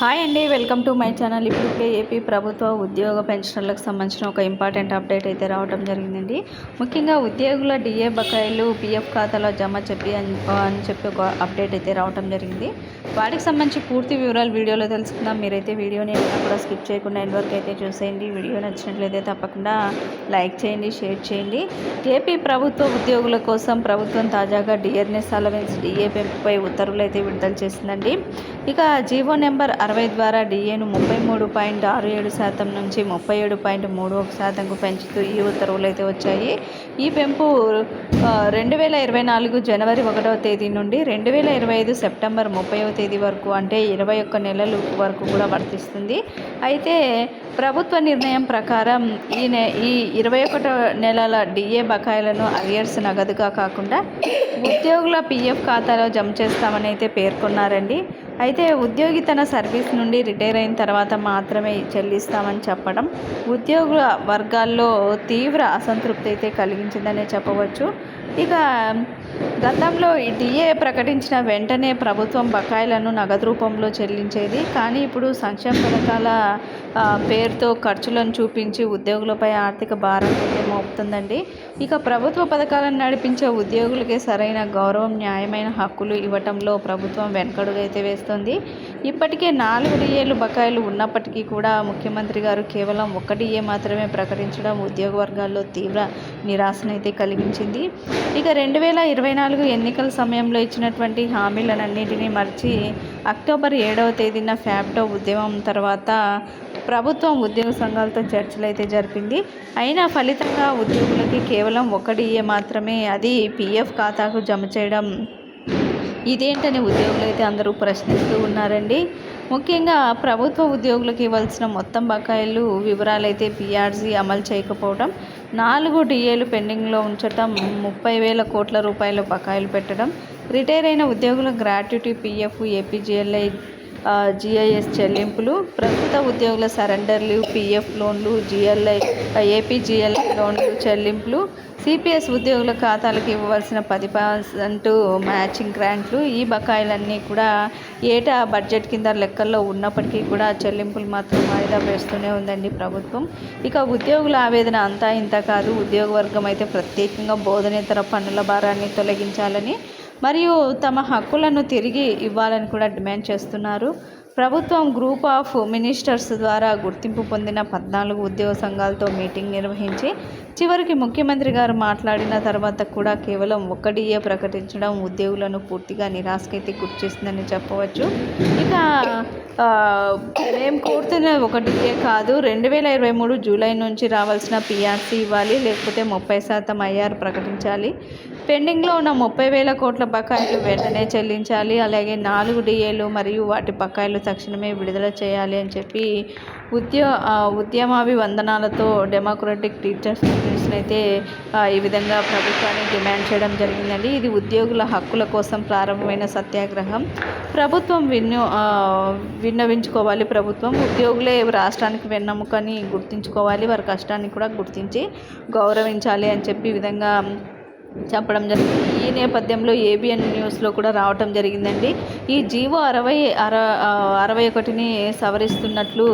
Hi అండి welcome to my channel ఇప్పటికే AP ప్రభుత్వ ఉద్యోగ పెన్షనర్లకు సంబంధించిన ఒక ఇంపార్టెంట్ అప్డేట్ అయితే రావడం జరిగిందండి. ముఖ్యంగా ఉద్యోగుల డిఏ బకాయిలు పిఎఫ్ ఖాతాలో జమ చెప్పి అని అని చెప్పి ఒక అప్డేట్ అయితే రావడం జరిగింది. వాటికి సంబంధించి పూర్తి వివరాలు వీడియోలో తెలుసుకుందాం. మీరైతే వీడియోని ఎక్కడ కూడా స్కిప్ చేయకుండా ఎండ్ వరకు అయితే చూసేయండి. వీడియో నచ్చినట్లయితే తప్పకుండా లైక్ చేయండి షేర్ చేయండి. ఏపీ ప్రభుత్వ ఉద్యోగుల కోసం ప్రభుత్వం తాజాగా డిఎన్ఎస్ అలవెన్స్ డిఏ పెంపుపై ఉత్తర్వులు అయితే విడుదల చేసిందండి. ఇక జీవో నెంబర్ అరవై ద్వారా డిఏను ముప్పై మూడు పాయింట్ ఆరు ఏడు శాతం నుంచి ముప్పై ఏడు పాయింట్ మూడు ఒక శాతంకు పెంచుతూ ఈ ఉత్తర్వులు అయితే వచ్చాయి. ఈ పెంపు రెండు వేల ఇరవై నాలుగు జనవరి ఒకటవ తేదీ నుండి రెండు వేల ఇరవై ఐదు సెప్టెంబర్ ముప్పైవ తేదీ వరకు అంటే ఇరవై ఒక్క నెలల వరకు కూడా వర్తిస్తుంది. అయితే ప్రభుత్వ నిర్ణయం ప్రకారం ఈ నె ఈ ఇరవై ఒకటో నెలల డిఏ బకాయిలను అరియర్స్ నగదుగా కాకుండా ఉద్యోగుల పిఎఫ్ ఖాతాలో జమ చేస్తామని అయితే పేర్కొన్నారండి. అయితే ఉద్యోగి తన సర్వీస్ నుండి రిటైర్ అయిన తర్వాత మాత్రమే చెల్లిస్తామని చెప్పడం ఉద్యోగుల వర్గాల్లో తీవ్ర అసంతృప్తి అయితే కలిగించిందనే చెప్పవచ్చు. ఇక గతంలో ఈ డిఏ ప్రకటించిన వెంటనే ప్రభుత్వం బకాయిలను నగదు రూపంలో చెల్లించేది. కానీ ఇప్పుడు సంక్షేమ పథకాల పేరుతో ఖర్చులను చూపించి ఉద్యోగులపై ఆర్థిక భారం అయితే మోపుతుందండి. ఇక ప్రభుత్వ పథకాలను నడిపించే ఉద్యోగులకే సరైన గౌరవం న్యాయమైన హక్కులు ఇవ్వటంలో ప్రభుత్వం వెనకడుగైతే అయితే వేస్తుంది ఇప్పటికే నాలుగు డిఏలు బకాయిలు ఉన్నప్పటికీ కూడా ముఖ్యమంత్రి గారు కేవలం ఒక్క డిఏ మాత్రమే ప్రకటించడం ఉద్యోగ వర్గాల్లో తీవ్ర నిరాశనైతే కలిగించింది. ఇక రెండు వేల ఇరవై నాలుగు ఎన్నికల సమయంలో ఇచ్చినటువంటి హామీలన్నింటినీ మర్చి అక్టోబర్ ఏడవ తేదీన ఫ్యాప్టో ఉద్యమం తర్వాత ప్రభుత్వం ఉద్యోగ సంఘాలతో చర్చలు అయితే జరిపింది. అయినా ఫలితంగా ఉద్యోగులకి కేవలం ఒకటి మాత్రమే అది పిఎఫ్ ఖాతాకు జమ చేయడం ఇదేంటని ఉద్యోగులు అయితే అందరూ ప్రశ్నిస్తూ ఉన్నారండి. ముఖ్యంగా ప్రభుత్వ ఉద్యోగులకు ఇవ్వాల్సిన మొత్తం బకాయిలు వివరాలు అయితే పిఆర్సీ అమలు చేయకపోవడం నాలుగు డిఏలు పెండింగ్లో ఉంచటం ముప్పై వేల కోట్ల రూపాయల బకాయిలు పెట్టడం రిటైర్ అయిన ఉద్యోగుల గ్రాట్యుటీ పిఎఫ్ ఏపీజీఎల్ఐ జిఐఎస్ చెల్లింపులు ప్రస్తుత ఉద్యోగుల సరెండర్ లీవ్ పిఎఫ్ లోన్లు జిఎల్ఐ ఏపీజిఎల్ఐ లోన్లు చెల్లింపులు సిపిఎస్ ఉద్యోగుల ఖాతాలకు ఇవ్వవలసిన పది పర్సెంట్ మ్యాచింగ్ గ్రాంట్లు ఈ బకాయిలన్నీ కూడా ఏటా బడ్జెట్ కింద లెక్కల్లో ఉన్నప్పటికీ కూడా చెల్లింపులు మాత్రం వాయిదా వేస్తూనే ఉందండి ప్రభుత్వం. ఇక ఉద్యోగుల ఆవేదన అంతా ఇంత కాదు. ఉద్యోగ వర్గం అయితే ప్రత్యేకంగా బోధనేతర పన్నుల భారాన్ని తొలగించాలని మరియు తమ హక్కులను తిరిగి ఇవ్వాలని కూడా డిమాండ్ చేస్తున్నారు. ప్రభుత్వం గ్రూప్ ఆఫ్ మినిస్టర్స్ ద్వారా గుర్తింపు పొందిన పద్నాలుగు ఉద్యోగ సంఘాలతో మీటింగ్ నిర్వహించి చివరికి ముఖ్యమంత్రి గారు మాట్లాడిన తర్వాత కూడా కేవలం ఒక్కడియే ప్రకటించడం ఉద్యోగులను పూర్తిగా నిరాశకైతే గుర్తిస్తుందని చెప్పవచ్చు. ఇక మేము కోరుతున్న ఒకటియే కాదు. రెండు వేల ఇరవై మూడు జూలై నుంచి రావాల్సిన పిఆర్సీ ఇవ్వాలి లేకపోతే ముప్పై శాతం ఐఆర్ ప్రకటించాలి. పెండింగ్లో ఉన్న ముప్పై వేల కోట్ల బకాయిలు వెంటనే చెల్లించాలి. అలాగే నాలుగు డిఏలు మరియు వాటి బకాయిలు తక్షణమే విడుదల చేయాలి అని చెప్పి ఉద్యో ఉద్యమాభి ఉద్యమాభివందనాలతో డెమోక్రటిక్ టీచర్స్ యూనియన్స్ అయితే ఈ విధంగా ప్రభుత్వాన్ని డిమాండ్ చేయడం జరిగిందండి. ఇది ఉద్యోగుల హక్కుల కోసం ప్రారంభమైన సత్యాగ్రహం. ప్రభుత్వం విన్యో విన్నవించుకోవాలి ప్రభుత్వం. ఉద్యోగులే రాష్ట్రానికి వెన్నముకని గుర్తించుకోవాలి. వారి కష్టాన్ని కూడా గుర్తించి గౌరవించాలి అని చెప్పి ఈ విధంగా చెప్పడం జరిగింది ఈ నేపథ్యంలో ఏబిఎన్ న్యూస్లో కూడా రావటం జరిగిందండి. ఈ జీవో అరవై అర అరవై ఒకటిని సవరిస్తున్నట్లు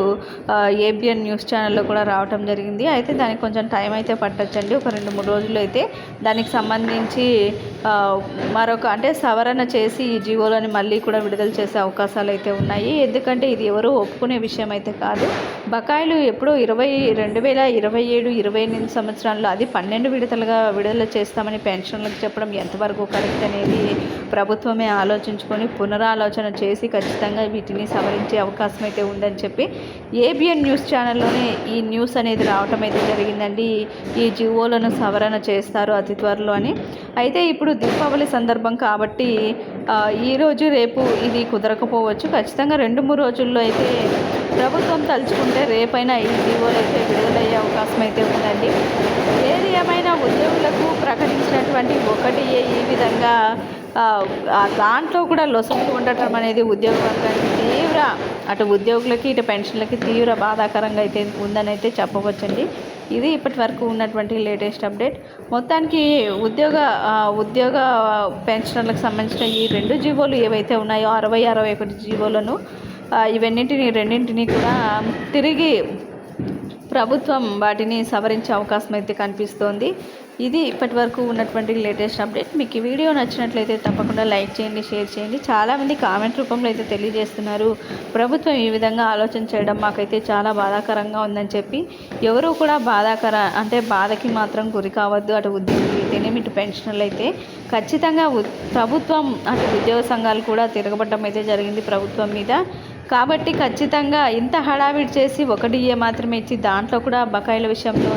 ఏబిఎన్ న్యూస్ ఛానల్లో కూడా రావటం జరిగింది. అయితే దానికి కొంచెం టైం అయితే పట్టొచ్చండి. ఒక రెండు మూడు రోజులు అయితే దానికి సంబంధించి మరొక అంటే సవరణ చేసి ఈ జీవోలని మళ్ళీ కూడా విడుదల చేసే అవకాశాలు అయితే ఉన్నాయి. ఎందుకంటే ఇది ఎవరు ఒప్పుకునే విషయం అయితే కాదు. బకాయిలు ఎప్పుడో ఇరవై రెండు వేల ఇరవై ఏడు ఇరవై ఎనిమిది సంవత్సరాల్లో అది పన్నెండు విడతలుగా విడుదల చేస్తామని పెన్షన్లకు చెప్పడం ఎంతవరకు కరెక్ట్ అనేది ప్రభుత్వమే ఆలోచించుకొని పునరాలోచన చేసి ఖచ్చితంగా వీటిని సవరించే అవకాశం అయితే ఉందని చెప్పి ఏబిఎన్ న్యూస్ ఛానల్లోనే ఈ న్యూస్ అనేది రావటం అయితే జరిగిందండి. ఈ జివోలను సవరణ చేస్తారు అతి త్వరలో అని. అయితే ఇప్పుడు దీపావళి సందర్భం కాబట్టి ఈరోజు రేపు ఇది కుదరకపోవచ్చు. ఖచ్చితంగా రెండు మూడు రోజుల్లో అయితే ప్రభుత్వం తలుచుకుంటే రేపైనా ఈ జీవోలు అయితే విడుదలయ్యే అవకాశం అయితే ఉందండి. ఏది ఏమైనా ఉద్యోగులకు ప్రకటించినటువంటి ఒకటి ఈ విధంగా దాంట్లో కూడా లొసుగులు ఉండటం అనేది ఉద్యోగ వర్గానికి తీవ్ర అటు ఉద్యోగులకి ఇటు పెన్షన్లకి తీవ్ర బాధాకరంగా అయితే ఉందని అయితే చెప్పవచ్చండి. ఇది ఇప్పటి వరకు ఉన్నటువంటి లేటెస్ట్ అప్డేట్. మొత్తానికి ఉద్యోగ ఉద్యోగ పెన్షనర్లకు సంబంధించిన ఈ రెండు జీవోలు ఏవైతే ఉన్నాయో అరవై అరవై ఒకటి జీవోలను ఇవన్నింటినీ ఇవన్నింటిని రెండింటిని కూడా తిరిగి ప్రభుత్వం వాటిని సవరించే అవకాశం అయితే కనిపిస్తోంది. ఇది ఇప్పటి వరకు ఉన్నటువంటి లేటెస్ట్ అప్డేట్. మీకు ఈ వీడియో నచ్చినట్లయితే తప్పకుండా లైక్ చేయండి షేర్ చేయండి. చాలామంది కామెంట్ రూపంలో అయితే తెలియజేస్తున్నారు. ప్రభుత్వం ఈ విధంగా ఆలోచన చేయడం మాకైతే చాలా బాధాకరంగా ఉందని చెప్పి. ఎవరు కూడా బాధాకర అంటే బాధకి మాత్రం గురి కావద్దు. అటు ఉద్యోగులు అయితేనేమి ఇటు పెన్షనర్లు అయితే ఖచ్చితంగా ఉ- ప్రభుత్వం అటు ఉద్యోగ సంఘాలు కూడా తిరగబడడం అయితే జరిగింది ప్రభుత్వం మీద. కాబట్టి ఖచ్చితంగా ఇంత హడావిడి చేసి ఒకటి ఏ మాత్రమే ఇచ్చి దాంట్లో కూడా బకాయిల విషయంలో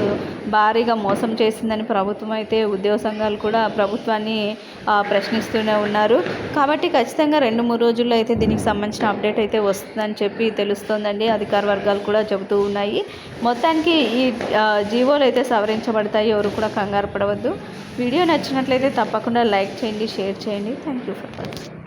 భారీగా మోసం చేసిందని ప్రభుత్వం అయితే ఉద్యోగ సంఘాలు కూడా ప్రభుత్వాన్ని ప్రశ్నిస్తూనే ఉన్నారు. కాబట్టి ఖచ్చితంగా రెండు మూడు రోజుల్లో అయితే దీనికి సంబంధించిన అప్డేట్ అయితే వస్తుందని చెప్పి తెలుస్తోందండి. అధికార వర్గాలు కూడా చెబుతూ ఉన్నాయి. మొత్తానికి ఈ జీవోలు అయితే సవరించబడతాయి. ఎవరు కూడా కంగారు పడవద్దు. వీడియో నచ్చినట్లయితే తప్పకుండా లైక్ చేయండి షేర్ చేయండి. Thank you for watching.